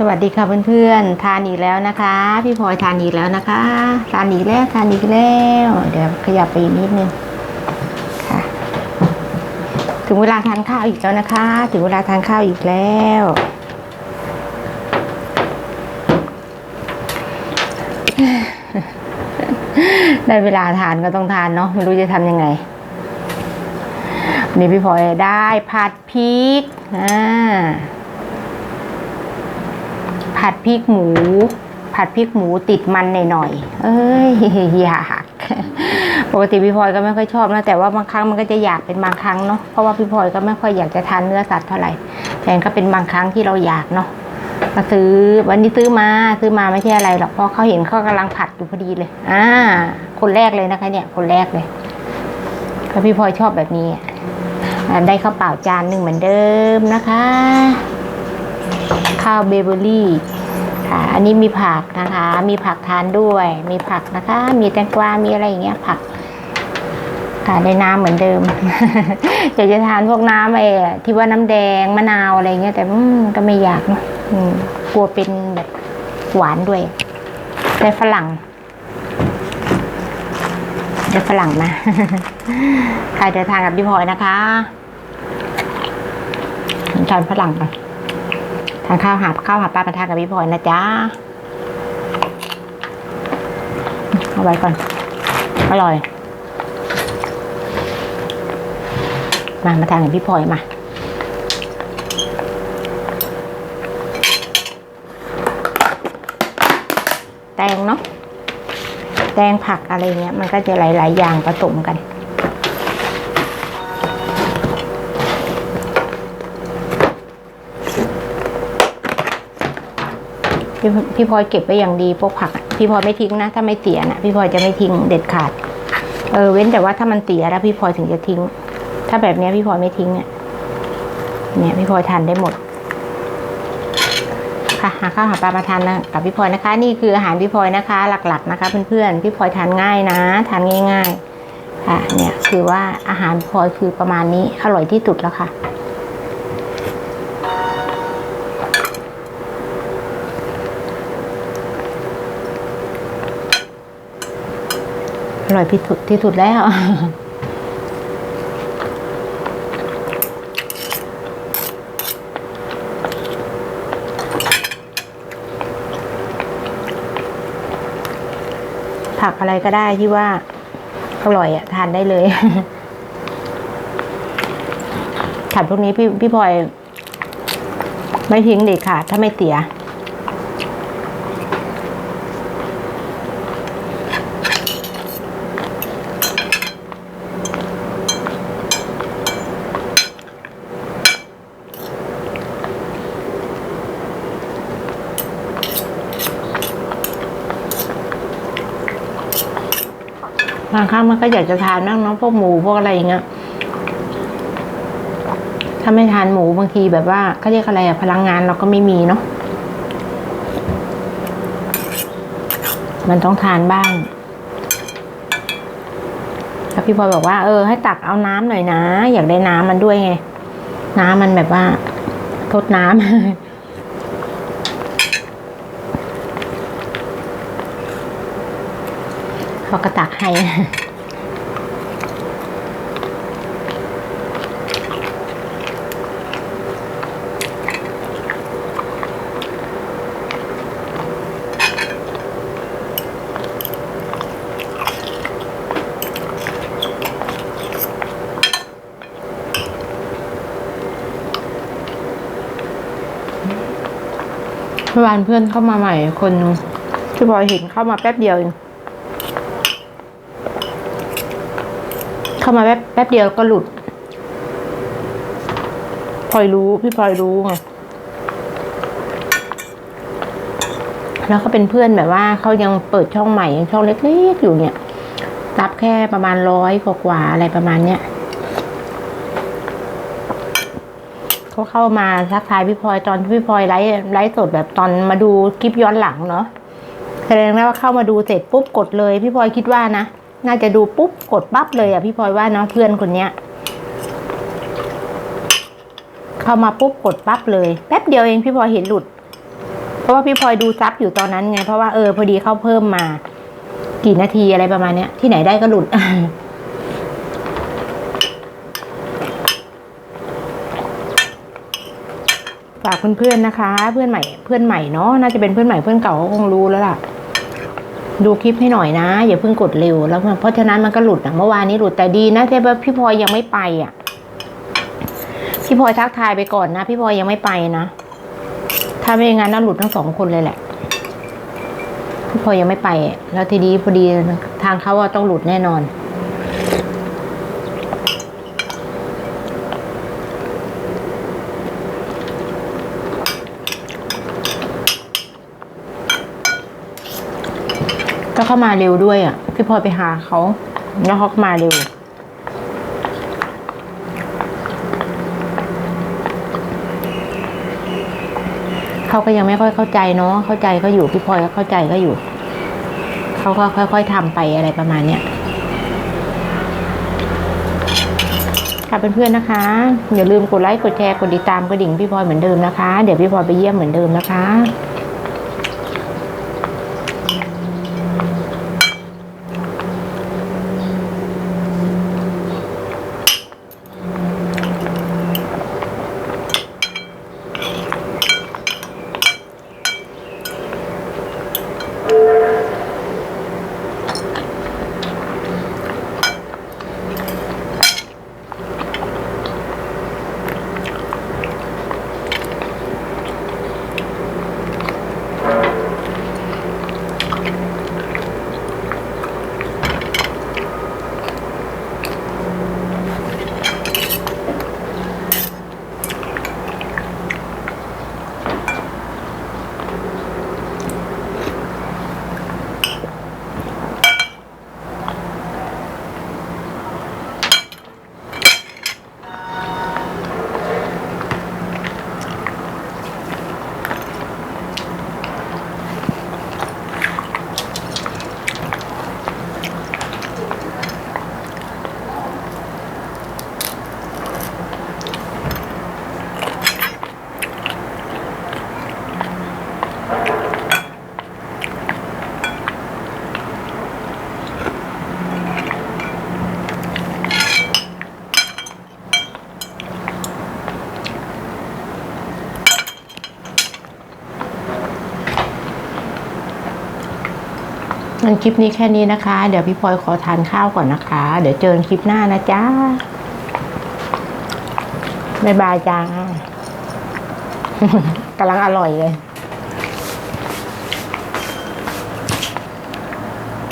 สวัสดีค่ะเพื่อนๆ ทานอีกแล้วนะคะ พี่พลอยทานอีกแล้วนะคะ ทานอีกแล้วทานอีกแล้ว เดี๋ยวขยับไปอีกนิดนึงค่ะ ถึงเวลาทานข้าวอีกแล้วนะคะ ถึงเวลาทานข้าวอีกแล้ว ได้เวลาทานก็ต้องทานเนาะไม่รู้จะทำยังไงนี่พี่พลอยได้ผัดพริกอ่า ผัดพริกหมู ผัดพริกหมูติดมันหน่อยๆเอ้ยอยากปกติพี่พลอยก็ไม่ค่อยชอบนะแต่ว่าบางครั้งมันก็จะอยากเป็นบางครั้งเนาะเพราะว่าพี่พลอยก็ไม่ค่อยอยากจะทานเนื้อสัตว์เท่าไหร่แต่ก็เป็นบางครั้งที่เราอยากเนาะมาซื้อวันนี้ซื้อมาซื้อมาไม่ใช่อะไรหรอกเพราะเขาเห็นเขากำลังผัดอยู่พอดีเลย อ่า คนแรกเลยนะคะ เนี่ย คนแรกเลยก็พี่พลอยชอบแบบนี้ได้ข้าวเปล่าจานหนึ่งเหมือนเดิมนะคะ ข้าวเบเบอรี่ค่ะ อันนี้มีผักนะคะ มีผักทานด้วย มีผักนะคะ มีแตงกวา มีอะไรอย่างเงี้ยผักค่ะในน้ำเหมือนเดิมอยากจะทานพวกน้ำไอ้ที่ว่าน้ำแดงมะนาวอะไรเงี้ยแต่ก็ไม่อยากกลัวเป็นแบบหวานด้วยได้ฝรั่งได้ฝรั่งมาใครจะทานกับพี่พลอยนะคะทานฝรั่งก่อน ทานข้าวหาข้าวหาปลามาทานกับพี่พลอยนะจ๊ะเอาไว้ก่อน อร่อย มา มาทานกับพี่พลอยมาแตงเนาะแตงผักอะไรเงี้ย มันก็จะหลาย ๆ อย่างผสมกัน พี่พี่พลอยเก็บไว้อย่างดีพวกผักพี่พลอยไม่ทิ้งนะ ถ้าไม่เสียนะพี่พลอยจะไม่ทิ้งเด็ดขาด เออเว้นแต่ว่าถ้ามันเสียแล้วพี่พลอยถึงจะทิ้ง ถ้าแบบนี้พี่พลอยไม่ทิ้งเนี่ยเนี่ยพี่พลอยทานได้หมด ค่ะหาข้าวหาปลามาทานนะกับพี่พลอยนะคะ นี่คืออาหารพี่พลอยนะคะ หลัก ๆ นะคะ เพื่อนๆพี่พลอยทานง่ายนะทานง่าย ๆ ค่ะเนี่ยคือว่าอาหารพี่พลอยคือประมาณนี้อร่อยที่สุดแล้วค่ะ ร่อยที่สุดที่สุดแล้ว ผักอะไรก็ได้ที่ว่า อร่อยอะทานได้เลยผัดพวกนี้พี่พี่พลอย ไม่ทิ้งเด็ดขาดถ้าไม่เสีย บางครั้งมันก็อยากจะทานบ้างเนาะพวกหมูพวกอะไรอย่างเงี้ยถ้าไม่ทานหมูบางทีแบบว่าเขาเรียกอะไรอะพลังงานเราก็ไม่มีเนาะมันต้องทานบ้างแล้วพี่พลอบอกว่าเออให้ตักเอาน้ำหน่อยนะ อยากได้น้ำมันด้วยไง น้ำมันแบบว่าทดน้ำ เขาก็ตักให้เมื่อวานเพื่อนเข้ามาใหม่คนนึงที่บอยเห็นเข้ามาแป๊บเดียวเอง เข้ามาแป๊บแป๊บเดียวก็หลุดพลอยรู้พี่พลอยรู้ไงแล้วเขาเป็นเพื่อนแบบว่าเขายังเปิดช่องใหม่ยังช่องเล็กๆอยู่เนี่ย รับแค่ประมาณร้อยกว่าอะไรประมาณเนี้ยเขาเข้ามาทักทายพี่พลอยตอนที่พี่พลอยไลฟ์ไลฟ์สดแบบตอนมาดูคลิปย้อนหลังเนาะแสดงว่าเข้ามาดูเสร็จปุ๊บกดเลย พี่พลอยคิดว่านะ น่าจะดูปุ๊บกดปั๊บเลยอะพี่พลอยว่าเนาะเพื่อนคนเนี้ยเข้ามาปุ๊บกดปั๊บเลย แป๊บเดียวเองพี่พลอยเห็นหลุด เพราะว่าพี่พลอยดูซับอยู่ตอนนั้นไง เพราะว่าเออพอดีเขาเพิ่มมา กี่นาทีอะไรประมาณเนี้ย ที่ไหนได้ก็หลุดฝากเพื่อนๆนะคะ เพื่อนใหม่เพื่อนใหม่เนาะน่าจะเป็นเพื่อนใหม่เพื่อนเก่าก็คงรู้แล้วล่ะ ดูคลิปให้หน่อยนะ อย่าเพิ่งกดเร็วแล้วเพราะฉะนั้นมันก็หลุดอะเมื่อวานนี้หลุดแต่ดีนะที่ว่าพี่พลอยยังไม่ไปอะ พี่พลอยทักทายไปก่อนนะ พี่พลอยยังไม่ไปนะ ถ้าไม่อย่างนั้นน่าหลุดทั้งสองคนเลยแหละ พี่พลอยยังไม่ไป แล้วทีนี้พอดีทางเขาว่าต้องหลุดแน่นอน ก็เข้ามาเร็วด้วยอะ พี่พลอยไปหาเขาแล้วเขาก็มาเร็ว เขาก็ยังไม่ค่อยเข้าใจเนาะเข้าใจก็อยู่พี่พลอยก็เข้าใจก็อยู่ เขาก็ค่อย ๆทำไปอะไรประมาณเนี้ยค่ะเพื่อนๆนะคะ อย่าลืมกดไลค์กดแชร์กดติดตามกระดิ่งพี่พลอยเหมือนเดิมนะคะ เดี๋ยวพี่พลอยไปเยี่ยมเหมือนเดิมนะคะ งั้นคลิปนี้แค่นี้นะคะ เดี๋ยวพี่พลอยขอทานข้าวก่อนนะคะ เดี๋ยวเจอกันคลิปหน้านะจ๊ะบ๊ายบายจ้ากำลังอร่อยเลย